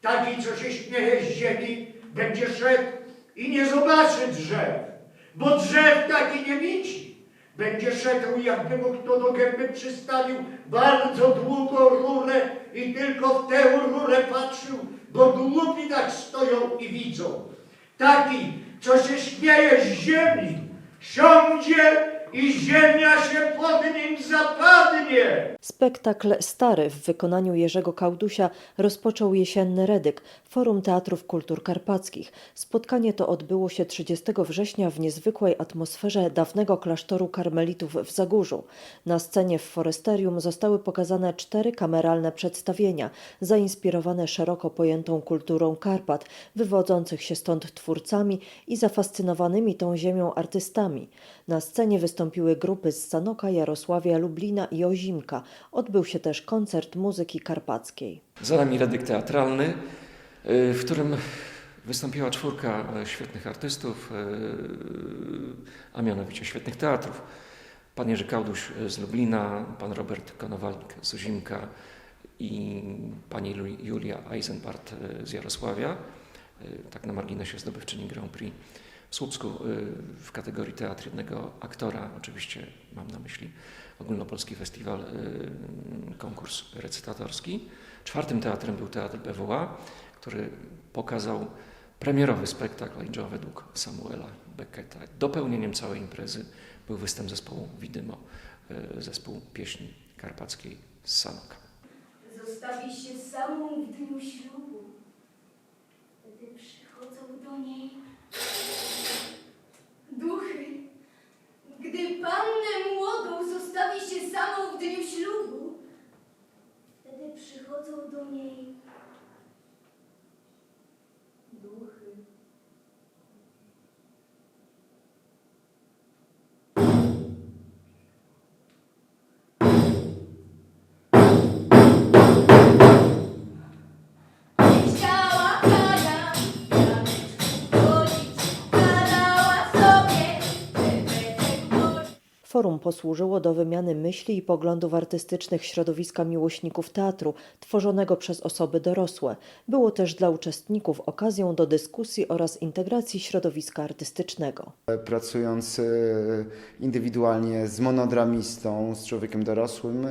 Taki, co się śmieje z ziemi, będzie szedł i nie zobaczy drzew, bo drzew taki nie widzi. Będzie szedł, jakby mu kto do gęby przystawił bardzo długą rurę i tylko w tę rurę patrzył, bo głupi tak stoją i widzą. Taki, co się śmieje z ziemi, siądzie i ziemia się pod nim zapadnie. Spektakl Stary w wykonaniu Jerzego Kałdusia rozpoczął jesienny Redyk, Forum Teatrów Kultur Karpackich. Spotkanie to odbyło się 30 września w niezwykłej atmosferze dawnego klasztoru karmelitów w Zagórzu. Na scenie w Foresterium zostały pokazane cztery kameralne przedstawienia, zainspirowane szeroko pojętą kulturą Karpat, wywodzących się stąd twórcami i zafascynowanymi tą ziemią artystami. Na scenie wystąpiły grupy z Sanoka, Jarosławia, Lublina i Ozimka. Odbył się też koncert muzyki karpackiej. Za nami redyk teatralny, y, w którym wystąpiła czwórka e, świetnych artystów, y, a mianowicie świetnych teatrów. Pan Jerzy Kałduś z Lublina, pan Robert Konowalik z Ozimka i pani Julia Eisenbart y, z Jarosławia. Y, Tak na marginesie zdobywczyni Grand Prix w Słupsku y, w kategorii teatr jednego aktora. Oczywiście mam na myśli Ogólnopolski Festiwal, y, konkurs recytatorski. Czwartym teatrem był Teatr BWA, który pokazał premierowy spektakl Angel według Samuela Becketa. Dopełnieniem całej imprezy był występ zespołu Widymo, y, zespół pieśni karpackiej z Sanoka. Zostawi się samą w dniu ślubu. Forum posłużyło do wymiany myśli i poglądów artystycznych środowiska miłośników teatru, tworzonego przez osoby dorosłe. Było też dla uczestników okazją do dyskusji oraz integracji środowiska artystycznego. pracując e, indywidualnie z monodramistą, z człowiekiem dorosłym, e,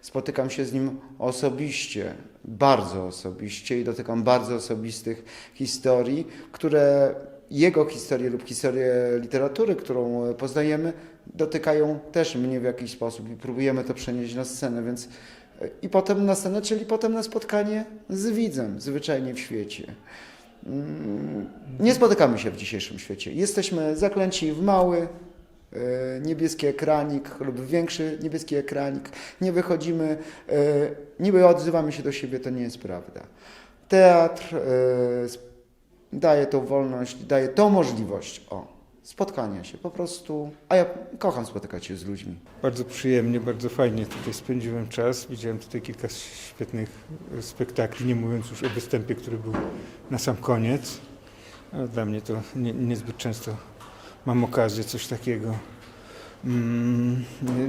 spotykam się z nim osobiście, bardzo osobiście i dotykam bardzo osobistych historii, które jego historię lub historię literatury, którą poznajemy, dotykają też mnie w jakiś sposób i próbujemy to przenieść na scenę, więc e, i potem na scenę, czyli potem na spotkanie z widzem, zwyczajnie w świecie. Mm, Nie spotykamy się w dzisiejszym świecie. Jesteśmy zaklęci w mały e, niebieski ekranik lub większy niebieski ekranik. Nie wychodzimy, e, niby odzywamy się do siebie, to nie jest prawda. Teatr daje tą wolność, daje tą możliwość o spotkania się po prostu. A ja kocham spotykać się z ludźmi. Bardzo przyjemnie, bardzo fajnie tutaj spędziłem czas. Widziałem tutaj kilka świetnych e, spektakli, nie mówiąc już o występie, który był na sam koniec. Dla mnie to nie, niezbyt często mam okazję coś takiego, mm,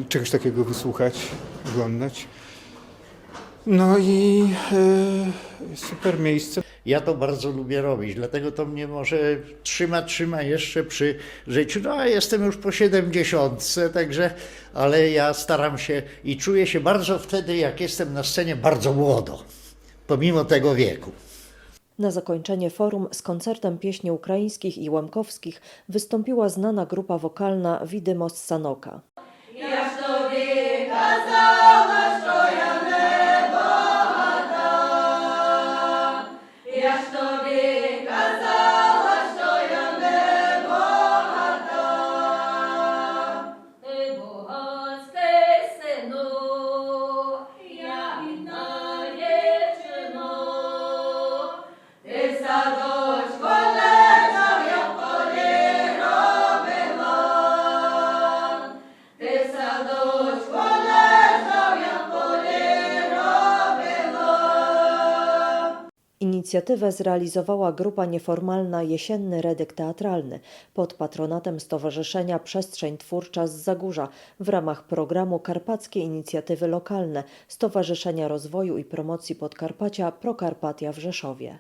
czegoś takiego wysłuchać, oglądać. No i e, super miejsce. Ja to bardzo lubię robić, dlatego to mnie może trzyma, trzyma jeszcze przy życiu. No a jestem już po 70, także, ale ja staram się i czuję się bardzo wtedy, jak jestem na scenie, bardzo młodo, pomimo tego wieku. Na zakończenie forum z koncertem pieśni ukraińskich i łemkowskich wystąpiła znana grupa wokalna Widymo z Sanoka. Inicjatywę zrealizowała grupa nieformalna Jesienny Redyk Teatralny pod patronatem Stowarzyszenia Przestrzeń Twórcza z Zagórza w ramach programu Karpackie Inicjatywy Lokalne Stowarzyszenia Rozwoju i Promocji Podkarpacia Prokarpatia w Rzeszowie.